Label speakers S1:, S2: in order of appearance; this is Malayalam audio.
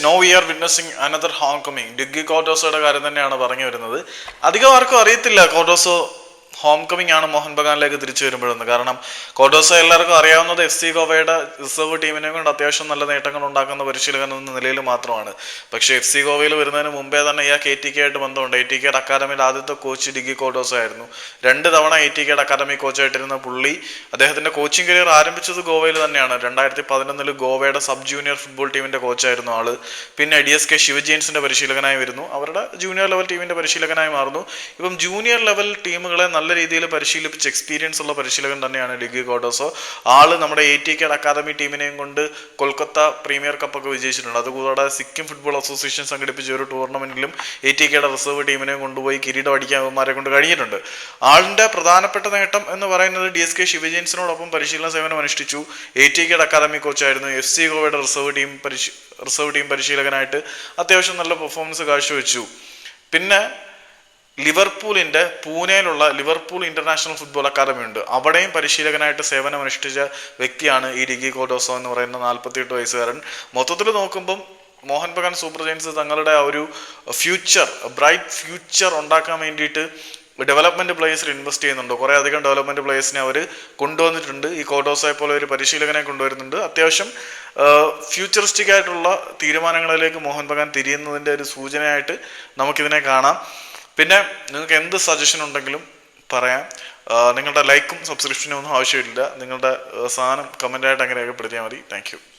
S1: No we are witnessing another homecoming Diggy കോട്ടോസോയുടെ കാര്യം തന്നെയാണ് പറഞ്ഞു വരുന്നത് അധികം ആർക്കും അറിയത്തില്ല കോട്ടോസോ ഹോം കമ്മിങ് ആണ് മോഹൻ ബഗാനിലേക്ക് തിരിച്ചു വരുമ്പോഴെന്ന്. കാരണം കോഡോസ എല്ലാവർക്കും അറിയാവുന്നത് എഫ് സി ഗോവയുടെ റിസർവ് ടീമിനെ കൊണ്ട് അത്യാവശ്യം നല്ല നേട്ടങ്ങൾ ഉണ്ടാക്കുന്ന പരിശീലകൻ എന്ന നിലയിൽ മാത്രമാണ്. പക്ഷേ എഫ് സി ഗോവയിൽ വരുന്നതിന് മുമ്പേ തന്നെ ഇയാൾക്ക് എ ടി കെ ആയിട്ട് ബന്ധമുണ്ട്. എ ടി കെയുടെ അക്കാദമിയുടെ ആദ്യത്തെ കോച്ച് ഡിഗി കോഡോസ ആയിരുന്നു. രണ്ട് തവണ എ ടി കെയുടെ അക്കാദമി കോച്ചായിട്ടിരുന്ന പുള്ളി അദ്ദേഹത്തിന്റെ കോച്ചിങ് കരിയർ ആരംഭിച്ചത് ഗോവയിൽ തന്നെയാണ്. രണ്ടായിരത്തി പതിനൊന്നിൽ ഗോവയുടെ സബ് ജൂനിയർ ഫുട്ബോൾ ടീമിന്റെ കോച്ചായിരുന്നു ആൾ. പിന്നെ ഡി എസ് കെ ശിവജെയിൻസിന്റെ പരിശീലകനായി വരുന്നു. അവരുടെ ജൂനിയർ ലെവൽ ടീമിന്റെ പരിശീലകനായി മാറുന്നു. ഇപ്പം ജൂനിയർ ലെവൽ ടീമുകളെ നല്ല രീതിയിൽ പരിശീലിപ്പിച്ച് എക്സ്പീരിയൻസ് ഉള്ള പരിശീലകൻ തന്നെയാണ് ഡിഗി ഗോഡോസോ ആൾ നമ്മുടെ എ ടി കെയുടെ അക്കാദമി ടീമിനെയും കൊണ്ട് കൊൽക്കത്ത പ്രീമിയർ കപ്പൊക്കെ വിജയിച്ചിട്ടുണ്ട്. അതുകൂടാതെ സിക്കിം ഫുട്ബോൾ അസോസിയേഷൻ സംഘടിപ്പിച്ച ഒരു ടൂർണമെന്റിലും എ ടി കെയുടെ റിസർവ് ടീമിനെയും കൊണ്ടുപോയി കിരീടം അടിക്കാൻ അവന്മാരെ കൊണ്ട് കഴിഞ്ഞിട്ടുണ്ട്. ആളിന്റെ പ്രധാനപ്പെട്ട നേട്ടം എന്ന് പറയുന്നത് ഡി എസ് കെ ശിവജെയിൻസിനോടൊപ്പം പരിശീലന സേവനം അനുഷ്ഠിച്ചു. എ ടി കെയുടെ അക്കാദമി കോച്ചായിരുന്നു എഫ് സി ഗോവയുടെ റിസർവ് ടീം പരിശീ റിസർവ് ടീം പരിശീലകനായിട്ട് അത്യാവശ്യം നല്ല പെർഫോമൻസ് കാഴ്ചവെച്ചു. പിന്നെ ലിവർപൂളിന്റെ പൂനെയിലുള്ള ലിവർപൂൾ ഇന്റർനാഷണൽ ഫുട്ബോൾ അക്കാദമി ഉണ്ട്. അവിടെയും പരിശീലകനായിട്ട് സേവനമനുഷ്ഠിച്ച വ്യക്തിയാണ് ഈ ഡിഗി കോഡോസോ എന്ന് പറയുന്ന നാൽപ്പത്തിയെട്ട് വയസ്സുകാരൻ. മൊത്തത്തിൽ നോക്കുമ്പം മോഹൻ ബഗാൻ സൂപ്പർ ജയൻസ് തങ്ങളുടെ ആ ഒരു ഫ്യൂച്ചർ ബ്രൈറ്റ് ഫ്യൂച്ചർ ഉണ്ടാക്കാൻ വേണ്ടിയിട്ട് ഡെവലപ്മെന്റ് പ്ലേയേഴ്സിൽ ഇൻവെസ്റ്റ് ചെയ്യുന്നുണ്ട്. കുറേ അധികം ഡെവലപ്മെന്റ് പ്ലേയേഴ്സിനെ അവർ കൊണ്ടുവന്നിട്ടുണ്ട്. ഈ കോഡോസോയെ പോലെ ഒരു പരിശീലകനെ കൊണ്ടുവരുന്നുണ്ട്. അത്യാവശ്യം ഫ്യൂച്ചറിസ്റ്റിക് ആയിട്ടുള്ള തീരുമാനങ്ങളിലേക്ക് മോഹൻ ബഗാൻ തിരിയുന്നതിന്റെ ഒരു സൂചനയായിട്ട് നമുക്കിതിനെ കാണാം. പിന്നെ നിങ്ങൾക്ക് എന്ത് സജഷൻ ഉണ്ടെങ്കിലും പറയാം. നിങ്ങളുടെ ലൈക്കും സബ്സ്ക്രിപ്ഷനും ഒന്നും ആവശ്യമില്ല. നിങ്ങളുടെ സാധനം കമന്റായിട്ട് അങ്ങനെ രേഖപ്പെടുത്തിയാൽ മതി. താങ്ക്